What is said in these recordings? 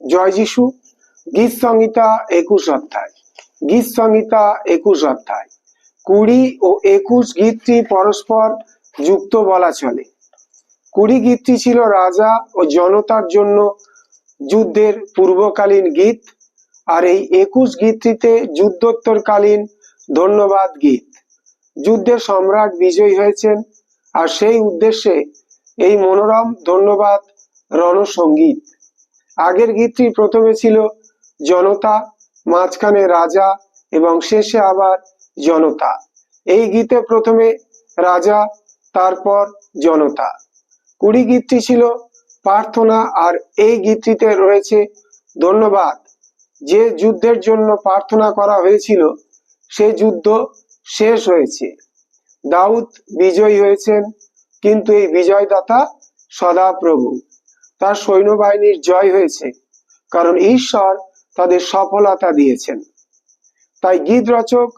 জয় যিশু, গীত সংহিতা একুশ অধ্যায়। গীত সংহিতা একুশ অধ্যায়। কুড়ি ও একুশ গীতটি পরস্পর যুক্ত বলা চলে। কুড়ি গীতটি ছিল রাজা ও জনতার জন্য যুদ্ধের পূর্বকালীন গীত, আর এই একুশ গীতটিতে যুদ্ধোত্তরকালীন ধন্যবাদ গীত। যুদ্ধে সম্রাট বিজয়ী হয়েছেন, আর সেই উদ্দেশ্যে এই মনোরম ধন্যবাদ রণসঙ্গীত আগের গীতটি প্রথমে ছিল জনতা, মাঝখানে রাজা এবং শেষে আবার জনতা। এই গীতে প্রথমে রাজা, তারপর জনতা। কুড়ি গীতটি ছিল প্রার্থনা আর এই গীতটিতে রয়েছে ধন্যবাদ। যে যুদ্ধের জন্য প্রার্থনা করা হয়েছিল, সে যুদ্ধ শেষ হয়েছে। দাউদ বিজয়ী হয়েছেন, কিন্তু এই বিজয়দাতা সদাপ্রভু। তার সৈন্যবাহিনীর জয় হয়েছে, কারণ ঈশ্বর তাদের সফলতা দিয়েছেন। তাই গীত রচক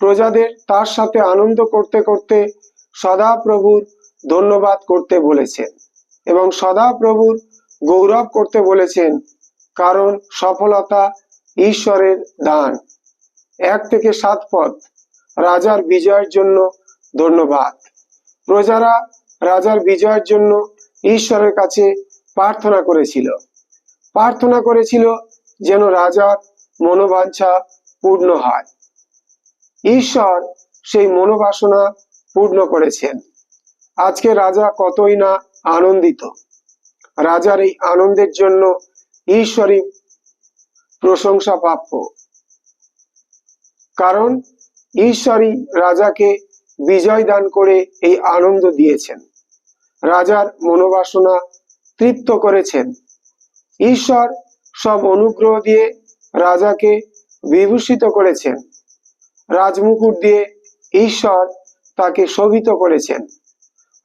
প্রজাদের তার সাথে আনন্দ করতে করতে সদাপ্রভুর ধন্যবাদ করতে বলেছেন এবং সদাপ্রভুর গৌরব করতে বলেছেন, কারণ সফলতা ঈশ্বরের দান। এক থেকে সাত পদ, রাজার বিজয়ের জন্য ধন্যবাদ। প্রজারা রাজার বিজয়ের জন্য ঈশ্বরের কাছে প্রার্থনা করেছিল। প্রার্থনা করেছিল যেন রাজার মনোবাঞ্ছা পূর্ণ হয়। ঈশ্বর সেই মনোবাসনা পূর্ণ করেছেন। আজকে রাজা কতই না আনন্দিত। রাজার এই আনন্দের জন্য ঈশ্বরই প্রশংসা প্রাপ্য। কারণ ঈশ্বরই রাজাকে বিজয় দান করে এই আনন্দ দিয়েছেন। রাজার মনোবাসনা তৃপ্ত করেছেন। ঈশ্বর সব অনুগ্রহ দিয়ে রাজাকে বিভূষিত করেছেন। রাজমুকুট দিয়ে ঈশ্বর তাকে শোভিত করেছেন।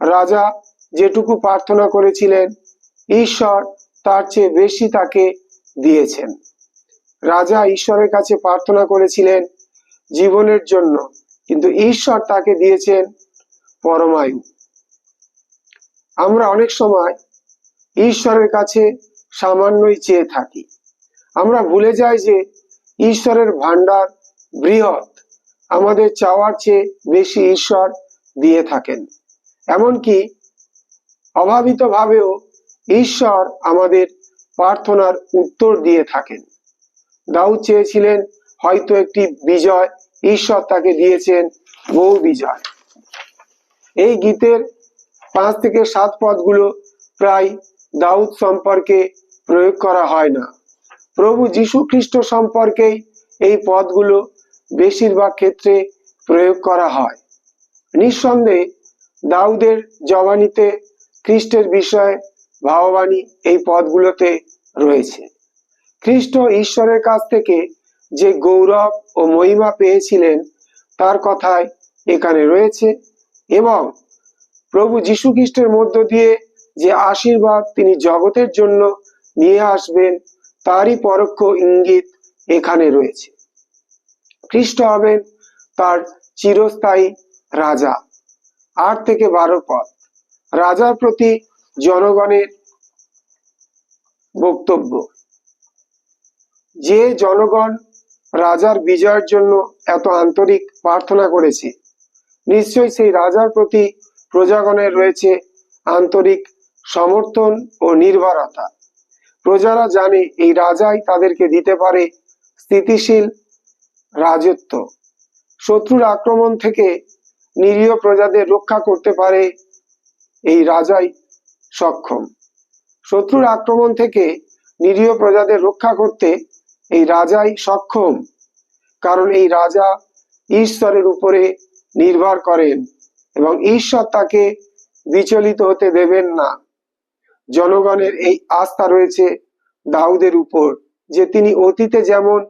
রাজা যেটুকু প্রার্থনা করেছিলেন, ঈশ্বর তার চেয়ে বেশি তাকে দিয়েছেন। রাজা ঈশ্বরের কাছে প্রার্থনা করেছিলেন জীবনের জন্য, কিন্তু ঈশ্বর তাকে দিয়েছেন পরমায়ু। আমরা অনেক সময় ঈশ্বরের কাছে সামান্যই চেয়ে থাকি। আমরা ভুলে যাই যে ঈশ্বরের ভান্ডার বৃহৎ। আমাদের চাওয়ার চেয়ে বেশি ঈশ্বর দিয়ে থাকেন। এমনকি অভাবিত ভাবেও ঈশ্বর আমাদের প্রার্থনার উত্তর দিয়ে থাকেন। দাউদ চেয়েছিলেন হয়তো একটি বিজয়, ঈশ্বর তাকে দিয়েছেন বহু বিজয়। এই গীতের পাঁচ থেকে সাত পদগুলো প্রায় দাউদ সম্পর্কে প্রয়োগ করা হয় না। প্রভু যীশু খ্রিস্ট সম্পর্কেই এই পদগুলো বেশিরভাগ ক্ষেত্রে প্রয়োগ করা হয়। নিঃসন্দেহে দাউদের জবানিতে খ্রিস্টের বিষয়ে ভাববাণী এই পদগুলোতে রয়েছে। খ্রিস্ট ঈশ্বরের কাছ থেকে যে গৌরব ও মহিমা পেয়েছিলেন, তার কথাই এখানে রয়েছে এবং প্রভু যীশু খ্রিস্টের মধ্য দিয়ে যে আশীর্বাদ তিনি জগতের জন্য নিয়ে আসবেন, তারই পরোক্ষ ইঙ্গিত এখানে রয়েছে। খ্রিস্ট হবেন তার চিরস্থায়ী রাজা। আট থেকে বারো পদ। রাজার প্রতি জনগণের বক্তব্য। যে জনগণ রাজার বিজয়ের জন্য এত আন্তরিক প্রার্থনা করেছে, নিশ্চয়ই সেই রাজার প্রতি প্রজাগণের রয়েছে আন্তরিক সমর্থন ও নির্ভরতা। প্রজারা জানে এই রাজাই তাদেরকে দিতে পারে স্থিতিশীল রাজত্ব। শত্রুর আক্রমণ থেকে নিরীহ প্রজাদের রক্ষা করতে পারে এই রাজাই সক্ষম। শত্রুর আক্রমণ থেকে নিরীহ প্রজাদের রক্ষা করতে এই রাজাই সক্ষম, কারণ এই রাজা ঈশ্বরের উপরে নির্ভর করেন এবং ঈশ্বর তাকে বিচলিত হতে দেবেন না। জনগণের এই আস্থা রয়েছে দাউদের উপর যে তিনি অতীতে যেমন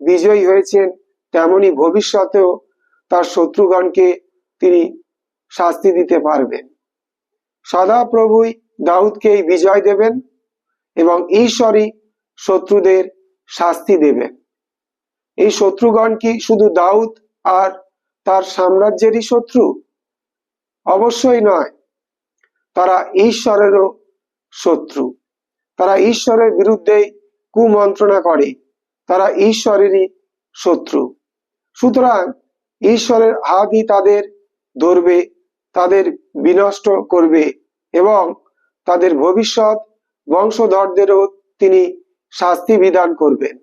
বিজয়ী হয়েছেন, তেমনি ভবিষ্যতেও তার শত্রুগণকে তিনি শাস্তি দিতে পারবেন। সদাপ্রভুই দাউদকে এই বিজয় দেবেন এবং ঈশ্বরই শত্রুদের শাস্তি দেবেন। এই শত্রুগণ কি শুধু দাউদ আর তার সাম্রাজ্যেরই শত্রু? অবশ্যই নয়। তারা ঈশ্বরেরও শত্রু। তারা ঈশ্বরের বিরুদ্ধে কুমন্ত্রণা করে। তারা ঈশ্বরেরই শত্রু। সুতরাং ঈশ্বরের হাতই তাদের ধরবে, তাদের বিনষ্ট করবে এবং তাদের ভবিষ্যৎ বংশধরদেরও তিনি শাস্তি বিধান করবেন।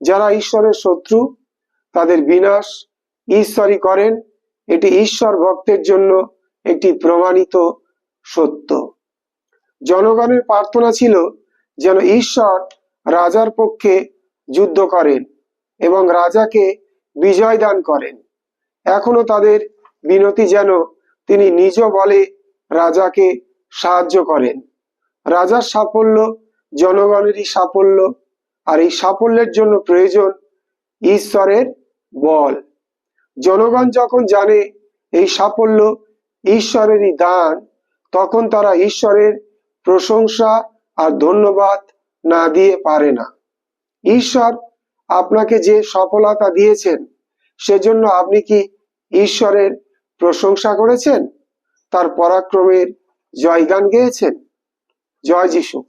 যারা ঈশ্বরের শত্রু, তাদের বিনাশ ঈশ্বরই করেন। এটি ঈশ্বর ভক্তের জন্য একটি প্রমাণিত সত্য। জনগণের প্রার্থনা ছিল যেন ঈশ্বর রাজার পক্ষে যুদ্ধ করেন এবং রাজাকে বিজয় দান করেন। এখনও তাদের বিনতি যেন তিনি নিজ বলে রাজাকে সাহায্য করেন। রাজার সাফল্য জনগণেরই সাফল্য আর এই সাফল্যের জন্য প্রয়োজন ঈশ্বরের বল। জনগণ যখন জানে এই সাফল্য ঈশ্বরেরই দান, তখন তারা ঈশ্বরের প্রশংসা আর ধন্যবাদ না দিয়ে পারে না। ঈশ্বর আপনাকে যে সফলতা দিয়েছেন, সেজন্য আপনি কি ঈশ্বরের প্রশংসা করেছেন? তার পরাক্রমের জয়গান গেয়েছেন? জয় যিশু।